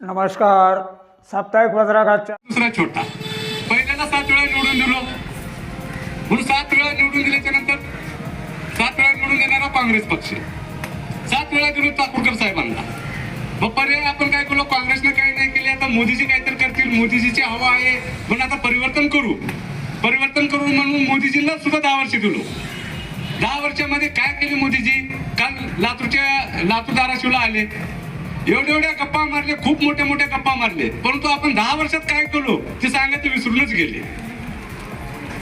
नमस्कार. साप्ताहिक पत्रकाच्या दुसरा छोटा. पहिल्यांदा सात वेळा निवडून दिलो. म्हणून सात वेळा निवडून दिल्याच्या नंतर सात वेळा निवडून देणारा काँग्रेस पक्ष. सात वेळा दिलो चाकूरकर साहेबांना. मग पर्याय आपण काय केलो? काँग्रेसने काही नाही केले आता मोदीजी काहीतरी करतील. मोदीजीची हवा आहे. म्हणून आता परिवर्तन करू. परिवर्तन करू म्हणून मोदीजींना सुद्धा दहा वर्ष दिलो. दहा वर्षामध्ये काय केले मोदीजी? काल लातूरच्या लातूर धाराशिवला आले. एवढ्या एवढ्या गप्पा मारले खूप मोठ्या मोठ्या गप्पा मारले परंतु आपण दहा वर्षात काय केलो ते सांगायचं विसरूनच गेले.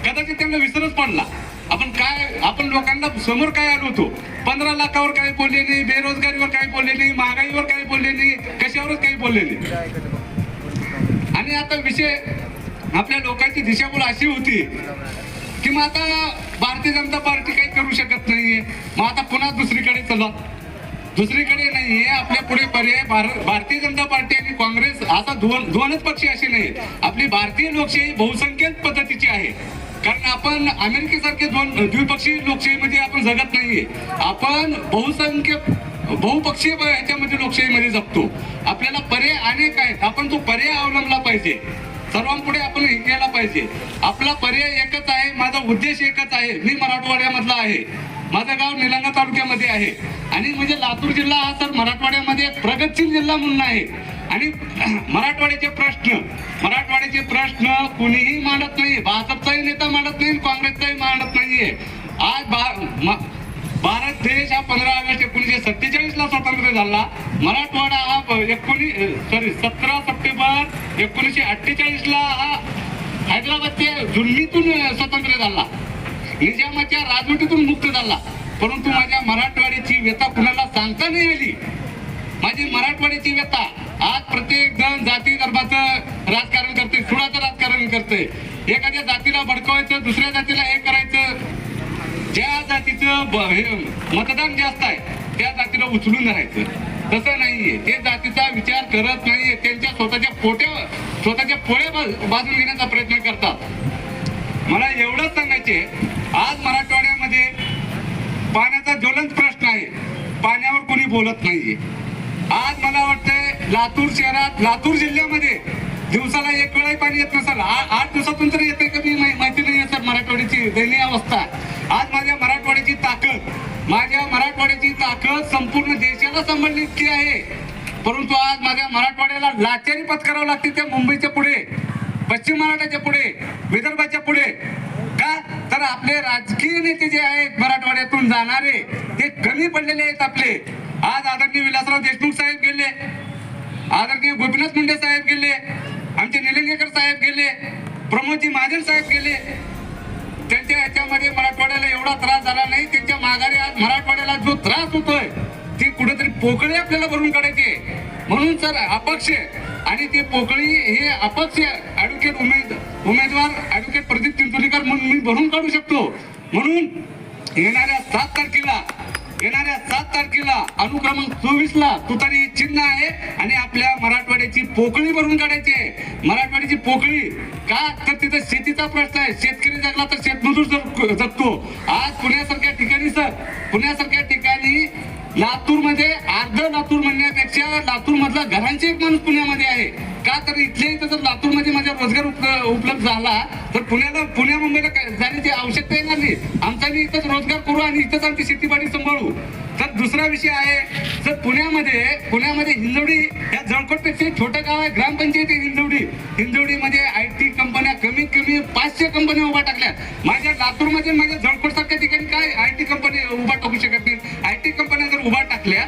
कदाचित त्यांना विसरच पडला. आपण काय आपण लोकांना समोर काय आलो होतो? पंधरा लाखावर काही बोलले नाही बेरोजगारीवर काही बोलले नाही महागाईवर काही बोलले नाही कशावरच काही बोलले नाही. आणि आता विषय आपल्या लोकांची दिशाभूल अशी होती की मग आता भारतीय जनता पार्टी काही करू शकत नाहीये. मग आता पुन्हा दुसरीकडे चला. दुसरीकडे नाहीये आपल्या पुढे पर्याय भारतीय जनता पार्टी आणि काँग्रेस असा दोन दोनच पक्ष असे नाही आपली भारतीय लोकशाही बहुसंख्यक पद्धतीची आहे. कारण आपण अमेरिकेसारखे दोन द्विपक्षीय लोकशाहीमध्ये आपण जगत नाहीये. आपण बहुसंख्य बहुपक्षीय ह्याच्यामध्ये लोकशाहीमध्ये जगतो. आपल्याला पर्याय अनेक आहेत. आपण तो पर्याय अवलंबला पाहिजे. सर्वांपुढे आपण हे पाहिजे. आपला पर्याय एकच आहे माझा उद्देश एकच आहे. मी मराठवाड्यामधला आहे. माझं गाव निलांगा तालुक्यामध्ये आहे. आणि म्हणजे लातूर जिल्हा हा तर मराठवाड्यामध्ये एक प्रगतशील जिल्हा म्हणून आहे. आणि मराठवाड्याचे प्रश्न मराठवाड्याचे प्रश्न कुणीही मांडत नाही. भाजपचाही नेता मांडत नाही काँग्रेसचाही मांडत नाहीये. आज भा- भारत देश हा पंधरा ऑगस्ट एकोणीसशे सत्तेचाळीस ला स्वतंत्र झाला. मराठवाडा हा एकोणीस सॉरी सतरा सप्टेंबर एकोणीसशे अठ्ठेचाळीस ला हा हैदराबादच्या जुन्नीतून स्वतंत्र झाला. निजामाच्या राजवटीतून मुक्त झाला. परंतु माझ्या मराठवाड्याची व्यथा कुणाला सांगता नाही आली. माझी मराठवाड्याची व्यथा आज प्रत्येक जण जाती धर्माचं राजकारण करते सुडाचं राजकारण करते एखाद्या जातीला भडकवायचं दुसऱ्या जातीला हे करायचं. ज्या जातीचं हे मतदान जास्त आहे त्या जातीला उचलून राहायचं तसं नाहीये. ते जातीचा विचार करत नाहीये. त्यांच्या स्वतःच्या पोट्या स्वतःच्या पोळ्या बाजून घेण्याचा प्रयत्न करतात. मला एवढंच सांगायचे आज मराठवाड्यामध्ये पाण्याचा ज्वलंत प्रश्न आहे. पाण्यावर कोणी बोलत नाहीये. आज मला वाटतंय लातूर शहरात लातूर जिल्ह्यामध्ये दिवसाला एक वेळाही पाणी येत नसेल. आठ दिवसातून तर येते का? मी माहिती नाही सर. मराठवाड्याची दयनीय अवस्था आज माझ्या मराठवाड्याची ताकद माझ्या मराठवाड्याची ताकद संपूर्ण देशाला संबंधित इतकी आहे. परंतु आज माझ्या मराठवाड्याला लाचारी पत्करावं लागते त्या मुंबईच्या पुढे. पश्चिम महाराष्ट्राच्या पुढे विदर्भाच्या पुढे. का? तर आपले राजकीय नेते जे आहेत मराठवाड्यातून जाणारे ते कमी पडलेले आहेत आपले. आज आदरणीय विलासराव देशमुख साहेब गेले. आदरणीय गोपीनाथ मुंडे साहेब गेले. आमचे निलंगेकर साहेब गेले. प्रमोदजी महाजन साहेब गेले. त्यांच्या ह्याच्यामध्ये मराठवाड्याला एवढा त्रास झाला नाही. त्यांच्या माघारी आज मराठवाड्याला जो त्रास होतोय ती कुठेतरी पोकळी आपल्याला भरून काढायची म्हणून सर अपक्ष आणि ते पोकळी हे अपक्ष ऍडव्होकेट उमेद उमेदवार ऍडव्होकेट प्रदीप चिंचोलीकर म्हणून मी भरून काढू शकतो. म्हणून येणाऱ्या सात तारखेला येणाऱ्या सात तारखेला अनुक्रमांक चोवीस ला तुतारी चिन्ह आहे आणि आपल्या मराठवाड्याची पोकळी भरून काढायची आहे. मराठवाड्याची पोकळी का? तर तिथं शेतीचा प्रश्न आहे. शेतकरी जगला तर शेतमजूर जग- जगतो. आज पुण्यासारख्या ठिकाणी सर पुण्यासारख्या लातूर घरांचे एक माणूस पुण्यामध्ये आहे. का तर इथल्या इथं जर लातूरमध्ये माझा रोजगार उपलब्ध झाला तर पुण्याला पुण्या मुंबईला जाण्याची आवश्यकता येणार नाही. आमचा मी इथंच रोजगार करू आणि इथंच आमची शेतीपाडी सांभाळू. तर दुसरा विषय आहे तर पुण्यामध्ये पुण्यामध्ये हिंजवडी या जळकोटपेक्षा एक छोटं गाव आहे ग्रामपंचायत आहे हिंजवडी. हिंजवडीमध्ये आय टी कंपन्या कमीत कमी पाचशे कंपन्या उभा टाकल्या. माझ्या लातूरमध्ये माझ्या जळकोट सारख्या ठिकाणी काय आय टी कंपनी उभा टाकू शकत नाही आय टी कंपन्या जर उभा टाकल्या